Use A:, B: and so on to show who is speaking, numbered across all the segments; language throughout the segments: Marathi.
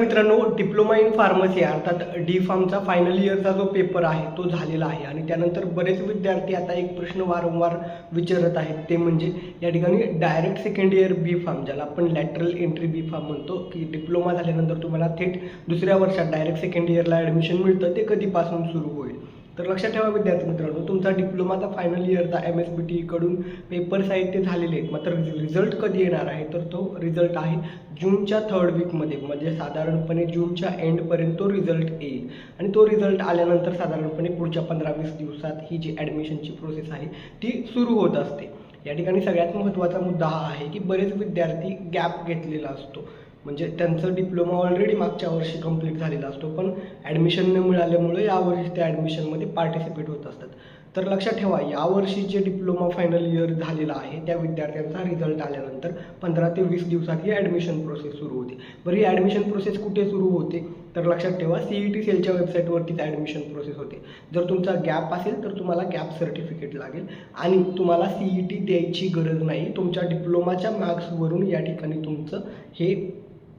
A: मित्रांनो डिप्लोमा इन फार्मसी अर्थात डी फार्मचा फायनल इयरचा जो पेपर आहे तो झालेला आहे. आणि त्यानंतर बरेच विद्यार्थी आता एक प्रश्न वारंवार विचारत आहेत. ते म्हणजे या ठिकाणी direct second year B pharm ज्याला आपण लॅटरल एंट्री बी फार्म म्हणतो की डिप्लोमा झाल्यानंतर तुम्हाला थेट दुसऱ्या वर्षात डायरेक्ट सेकंड इयरला ॲडमिशन मिळतं. ते कधीपासून सुरू होईल? तर लक्षात ठेवा विद्यार्थी मित्रांनो तुमचा डिप्लोमाचा फायनल इयरचा एम एस बी टीकडून पेपर साहित्य झालेले आहेत. मात्र रिझल्ट कधी येणार आहे? तर तो रिझल्ट आहे जूनच्या थर्ड वीकमध्ये म्हणजे साधारणपणे जूनच्या एंडपर्यंत तो रिझल्ट येईल. आणि तो रिझल्ट आल्यानंतर साधारणपणे पुढच्या पंधरा वीस दिवसात ही जी ॲडमिशनची प्रोसेस आहे ती सुरू होत असते. या ठिकाणी सगळ्यात महत्त्वाचा मुद्दा हा आहे की बरेच विद्यार्थी गॅप घेतलेला असतो. म्हणजे त्यांचं डिप्लोमा ऑलरेडी मागच्या वर्षी कंप्लीट झालेला असतो पण ॲडमिशन न मिळाल्यामुळे यावर्षी त्या ॲडमिशनमध्ये पार्टिसिपेट होत असतात. तर लक्षात ठेवा यावर्षी जे डिप्लोमा फायनल इयर झालेला आहे त्या विद्यार्थ्यांचा रिझल्ट आल्यानंतर पंधरा ते वीस दिवसात ही ॲडमिशन प्रोसेस सुरू होते. बरं ही ॲडमिशन प्रोसेस कुठे सुरू होते? तर लक्षात ठेवा सी ई टी सेलच्या वेबसाईटवरतीच ॲडमिशन प्रोसेस होते. जर तुमचा गॅप असेल तर तुम्हाला गॅप सर्टिफिकेट लागेल आणि तुम्हाला सी ई टी द्यायची गरज नाही. तुमच्या डिप्लोमाच्या मार्क्सवरून या ठिकाणी तुमचं हे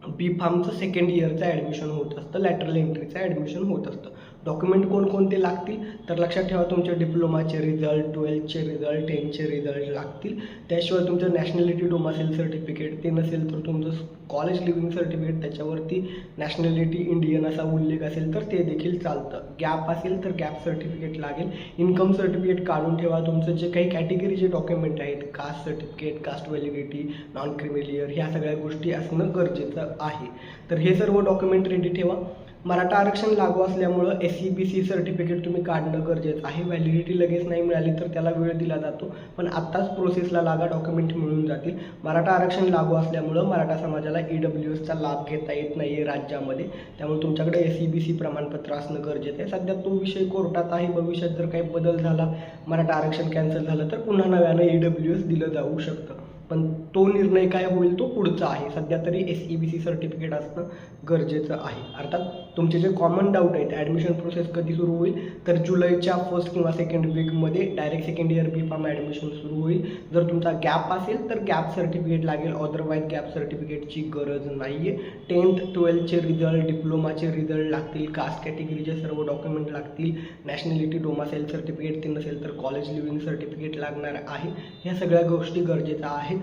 A: बी फार्मचं सेकंड इयरचं ॲडमिशन होत असतं लॅटरल एंट्रीचं ॲडमिशन होत असतं. डॉक्युमेंट कोणकोणते लागतील? तर लक्षात ठेवा तुमचे डिप्लोमाचे रिझल्ट ट्वेल्थचे रिझल्ट टेनचे रिझल्ट लागतील. त्याशिवाय तुमचं नॅशनॅलिटी डोमासेल सर्टिफिकेट ते नसेल तर तुमचं कॉलेज लिव्हिंग सर्टिफिकेट त्याच्यावरती नॅशनॅलिटी इंडियन असा उल्लेख असेल तर ते देखील चालतं. गॅप असेल तर गॅप सर्टिफिकेट लागेल. इन्कम सर्टिफिकेट काढून ठेवा. तुमचं जे काही कॅटेगरीचे डॉक्युमेंट आहेत caste certificate caste validity non creamy layer ह्या सगळ्या गोष्टी असणं गरजेचं आहे. तर हे सर्व डॉक्युमेंट रेडी ठेवा. मराठा आरक्षण लागू असल्यामुळं S C B C certificate तुम्ही काढणं गरजेचं आहे. व्हॅलिडिटी लगेच नाही मिळाली तर त्याला वेळ दिला जातो. पण आत्ताच प्रोसेसला लागा डॉक्युमेंट मिळून जातील. मराठा आरक्षण लागू असल्यामुळं मराठा समाजाला ई डब्ल्यू एसचा लाभ घेता येत नाही आहे राज्यामध्ये. त्यामुळे तुमच्याकडे एस सी बी सी प्रमाणपत्र असणं गरजेचं आहे. सध्या तो विषय कोर्टात आहे. भविष्यात जर काही बदल झाला मराठा आरक्षण कॅन्सल झालं तर पुन्हा नव्यानं ई डब्ल्यू एस दिलं जाऊ शकतं. पण तो निर्णय काय होईल तो पुढचा आहे. सध्या तरी S E B C certificate असणं गरजेचं आहे. अर्थात तुमचे जे कॉमन डाऊट आहेत ॲडमिशन प्रोसेस कधी सुरू होईल तर जुलैच्या फर्स्ट किंवा सेकंड वीकमध्ये direct second year B pharm admission सुरू होईल. जर तुमचा गॅप असेल तर गॅप सर्टिफिकेट लागेल. अदरवाईज गॅप सर्टिफिकेटची गरज नाही आहे टेन्थ ट्वेल्थचे रिझल्ट डिप्लोमाचे रिझल्ट लागतील कास्ट कॅटेगरीचे सर्व डॉक्युमेंट लागतील. नॅशनॅलिटी डोमासेल सर्टिफिकेट ते नसेल तर कॉलेज लिव्हिंग सर्टिफिकेट लागणार आहे. ह्या सगळ्या गोष्टी गरजेच्या आहेत.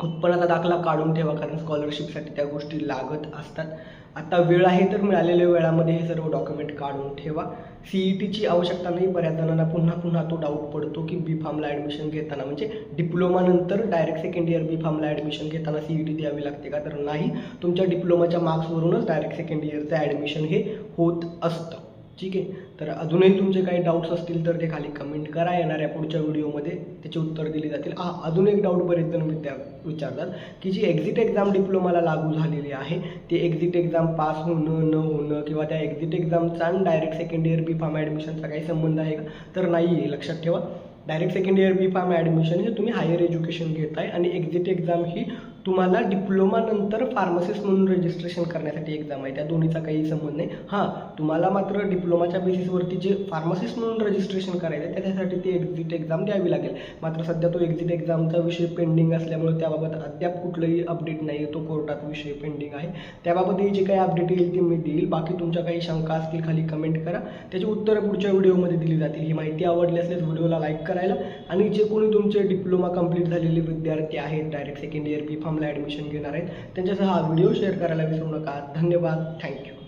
A: उत्पन्नाचा दाखला काढून ठेवा कारण स्कॉलरशिपसाठी त्या गोष्टी लागत असतात. आता वेळ आहे तर मिळालेल्या वेळामध्ये हे सर्व डॉक्युमेंट काढून ठेवा. सी ई टीची आवश्यकता नाही बऱ्याच जणांना पुन्हा पुन्हा तो डाऊट पडतो की बी फार्मला ॲडमिशन घेताना म्हणजे डिप्लोमानंतर डायरेक्ट सेकंड इयर बी फार्मला ॲडमिशन घेताना सी ई टी द्यावी लागते का? तर नाही तुमच्या डिप्लोमाच्या मार्क्सवरूनच डायरेक्ट सेकंड इयरचं ॲडमिशन हे होत असतं. ठीक आहे? तर अजूनही तुमचे काही डाऊट्स असतील तर ते खाली कमेंट करा. येणाऱ्या पुढच्या व्हिडिओमध्ये त्याचे उत्तर दिले जातील. हा अजून एक डाऊट बरेच जण विद्या विचारतात की जी एक्झिट एक्झाम डिप्लोमाला लागू झालेली आहे ते एक्झिट एक्झाम पास होणं न होणं किंवा त्या एक्झिट एक्झामचा आणि direct second year B pharm ॲडमिशनचा काही संबंध आहे का? तर नाही आहे लक्षात ठेवा. Direct second year B pharm admission हे तुम्ही हायर एज्युकेशन घेताय आणि एक्झिट एक्झाम ही तुम्हाला डिप्लोमानंतर फार्मसिस्ट म्हणून रजिस्ट्रेशन करण्यासाठी एक्झाम आहे. त्या दोन्हीचा काही संबंध नाही. हां तुम्हाला मात्र डिप्लोमाच्या बेसिसवरती जे फार्मसिस्ट म्हणून रजिस्ट्रेशन करायचं आहे त्याच्यासाठी ती एक्झिट एक्झाम द्यावी लागेल. मात्र सध्या तो एक्झिट एक्झामचा विषय पेंडिंग असल्यामुळे त्याबाबत अद्याप कुठलंही अपडेट नाही आहे तो कोर्टात विषय पेंडिंग आहे. त्याबाबतही जे काही अपडेट येईल ते मी देईल. बाकी तुमच्या काही शंका असतील खाली कमेंट करा. त्याची उत्तरं पुढच्या व्हिडिओमध्ये दिली जातील. ही माहिती आवडली असल्यास व्हिडिओला लाईक करायला. आणि जे कोणी तुमचे डिप्लोमा कंप्लीट झालेले विद्यार्थी आहेत डायरेक्ट सेकंड इयर बी फॉर्मला ॲडमिशन घेणार आहेत. त्यांच्यासह हा व्हिडिओ शेअर करायला विसरू नका. धन्यवाद. थँक्यू